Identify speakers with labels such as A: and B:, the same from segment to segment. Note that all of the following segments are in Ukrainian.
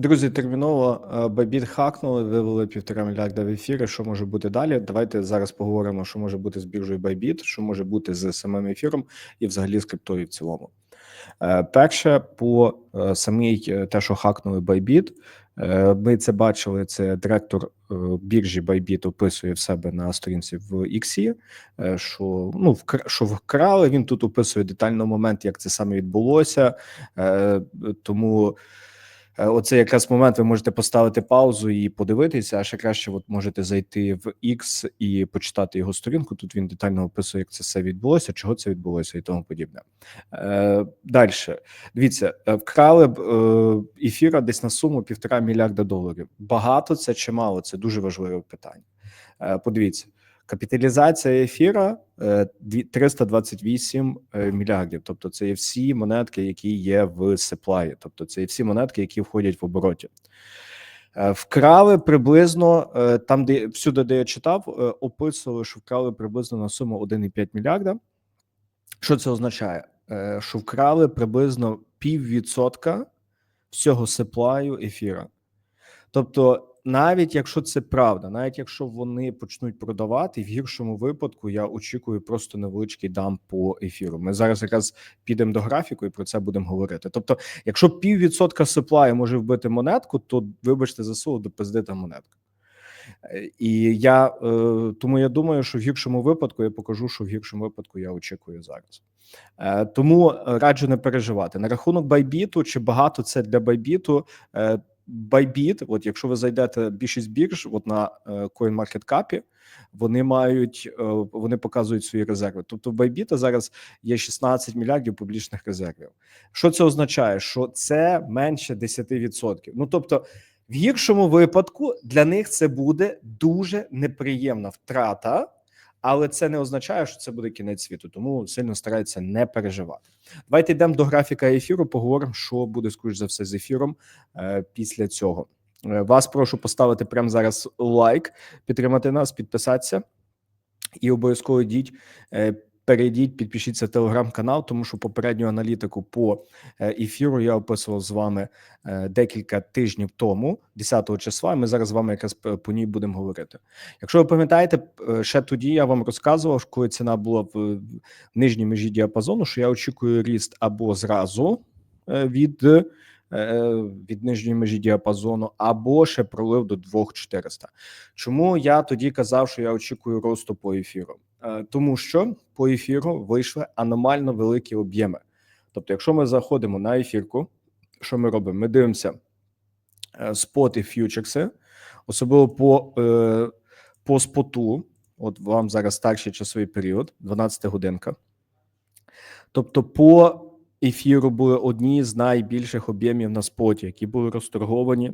A: Друзі, терміново е, хакнули, вивели півтора мільярда в ефіри. Що може бути далі? Давайте зараз поговоримо, що може бути з біржею Bybit, що може бути з самим ефіром і взагалі з криптою в цілому. Е, Перше, по е, самій те, що хакнули е, ми це бачили. Це директор біржі Bybit описує в себе на сторінці в е, що ну що вкрали. Він тут описує детально момент, як це саме відбулося. Тому. Е, Оце якраз момент ви можете поставити паузу і подивитися, а ще краще, от можете зайти в X і почитати його сторінку. Тут він детально описує, як це все відбулося, чого це відбулося і тому подібне. Е, Далі. Дивіться, е, вкрали б ефіра десь на суму півтора мільярда доларів. Багато це чи мало? Це дуже важливе питання. Подивіться. Капіталізація ефіра е, 328 е, мільярдів. Тобто, це є всі монетки, які є в сеплаї. Тобто, це є всі монетки, які входять в обороті. Е, Вкрали приблизно е, там, де всюди, де я читав, е, описували, що вкрали приблизно на суму 1,5 мільярда. Що це означає? Е, Що вкрали приблизно піввідсотка всього сеплаю ефіра. Тобто, навіть якщо це правда, навіть якщо вони почнуть продавати, в гіршому випадку я очікую просто невеличкий дам по ефіру. Ми зараз якраз підемо до графіку і про це будемо говорити. Тобто, якщо піввідсотка сеплаю може вбити монетку, то вибачте слово, до пиздита монетка. Е, І я е, тому я думаю, що в гіршому випадку я покажу, що в гіршому випадку я очікую зараз. Е, Тому раджу не переживати на рахунок байбіту. Чи багато це для байбіту? Bybit, от якщо ви зайдете більшість бірж, от на е, CoinMarketCap, вони мають е, вони показують свої резерви. Тобто, в Bybit зараз є 16 мільярдів публічних резервів. Що це означає? Що це менше 10%. Ну тобто, в гіршому випадку для них це буде дуже неприємна втрата, але це не означає, що це буде кінець світу. Тому сильно стараються не переживати. Давайте йдемо до графіка ефіру. Поговоримо, що буде скоріш за все з ефіром е, після цього. Е, Вас прошу поставити прямо зараз лайк, підтримати нас, підписатися і обов'язково йдіть. е, Перейдіть, підпишіться в телеграм-канал, тому що попередню аналітику по е, ефіру я описував з вами е, декілька тижнів тому, 10 числа. і Ми зараз з вами якраз по ній будемо говорити. Якщо ви пам'ятаєте, е, ще тоді я вам розказував, коли ціна була в, нижній межі діапазону, що я очікую ріст або зразу від, від нижньої межі діапазону, або ще пролив до 2400. Чому я тоді казав, що я очікую росту по ефіру? Тому що по ефіру вийшли аномально великі об'єми. Тобто, якщо ми заходимо на ефірку, що ми робимо? Ми дивимося е, споти фьючерси, особливо по, е, по споту. От вам зараз старший часовий період, 12 годинка. Тобто, по ефіру були одні з найбільших об'ємів на споті, які були розторговані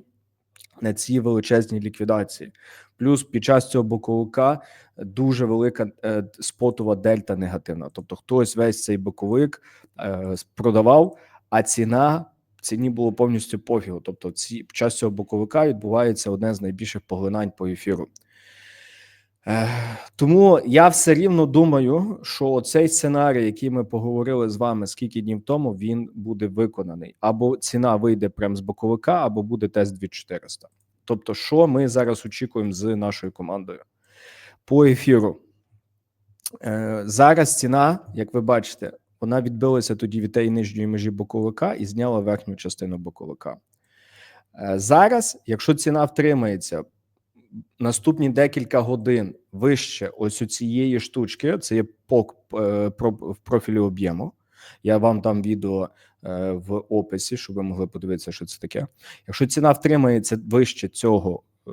A: на цій величезній ліквідації. Плюс під час цього боковика дуже велика е, спотова дельта негативна. Тобто, хтось весь цей боковик е, продавав, а ціна ціні було повністю пофігу. Тобто, ці під час цього боковика відбувається одне з найбільших поглинань по ефіру. Тому я все рівно думаю, що цей сценарій, який ми поговорили з вами скільки днів тому, він буде виконаний. Або ціна вийде прямо з боковика, або буде тест 2400. Тобто, що ми зараз очікуємо з нашою командою по ефіру? Е, Зараз ціна, як ви бачите, вона відбилася тоді від тієї нижньої межі боковика і зняла верхню частину боковика. Е, Зараз, якщо ціна втримається наступні декілька годин вище ось у цієї штучки, це є пок е, в профілі об'єму. Я вам дам відео е, в описі, щоб ви могли подивитися, що це таке. Якщо ціна втримається вище цього е,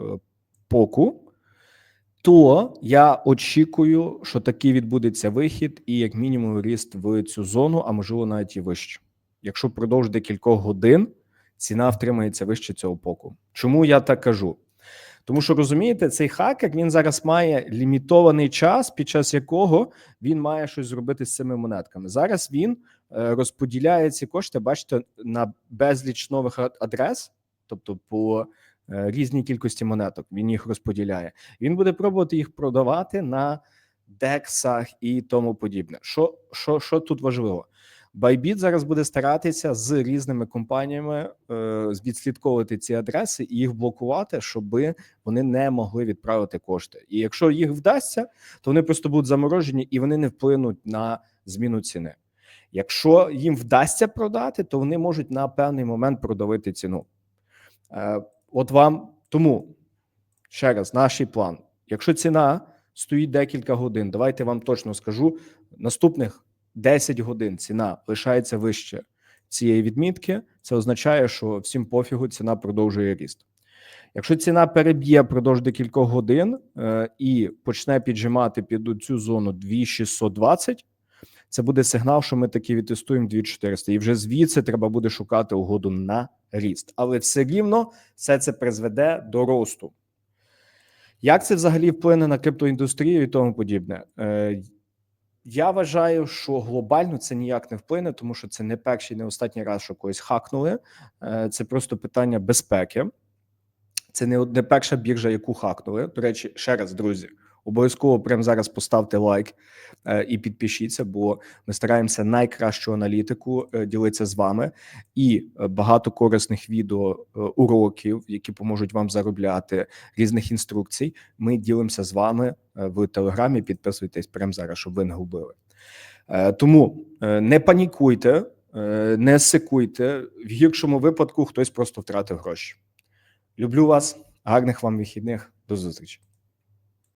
A: поку, то я очікую, що такий відбудеться вихід, і як мінімум ріст в цю зону, а можливо навіть і вище. Якщо впродовж декількох годин ціна втримається вище цього поку. Чому я так кажу? Тому що розумієте, цей хакер він зараз має лімітований час, під час якого він має щось зробити з цими монетками. Зараз він е, розподіляє ці кошти, бачите, на безліч нових адрес, тобто по е, різній кількості монеток. Він їх розподіляє. Він буде пробувати їх продавати на дексах і тому подібне. Що, що, що тут важливо? Bybit зараз буде старатися з різними компаніями е, відслідковувати ці адреси і їх блокувати, щоб вони не могли відправити кошти. І якщо їх вдасться, то вони просто будуть заморожені і вони не вплинуть на зміну ціни. Якщо їм вдасться продати, то вони можуть на певний момент продавити ціну. Е, От вам тому ще раз наш план. Якщо ціна стоїть декілька годин, давайте вам точно скажу: наступних 10 годин ціна лишається вище цієї відмітки. Це означає, що всім пофігу ціна продовжує ріст. Якщо ціна переб'є впродовж декількох годин е, і почне піджимати під цю зону 2620, це буде сигнал, що ми таки відтестуємо 2400. І вже звідси треба буде шукати угоду на ріст. Але все рівно все це призведе до росту. Як це взагалі вплине на криптоіндустрію і тому подібне? Е, я вважаю, що глобально це ніяк не вплине, тому що це не перший, не останній раз, що когось хакнули. Е, Це просто питання безпеки. Це не, перша біржа, яку хакнули. До речі, ще раз, друзі, обов'язково прямо зараз поставте лайк е, і підпишіться, бо ми стараємося найкращу аналітику е, ділитися з вами і е, багато корисних відео уроків, які поможуть вам заробляти різних інструкцій. Ми ділимося з вами в телеграмі. Підписуйтесь прямо зараз, щоб ви не губили. Тому не панікуйте, не сикуйте. В гіршому випадку хтось просто втратив гроші. Люблю вас, гарних вам вихідних. До зустрічі.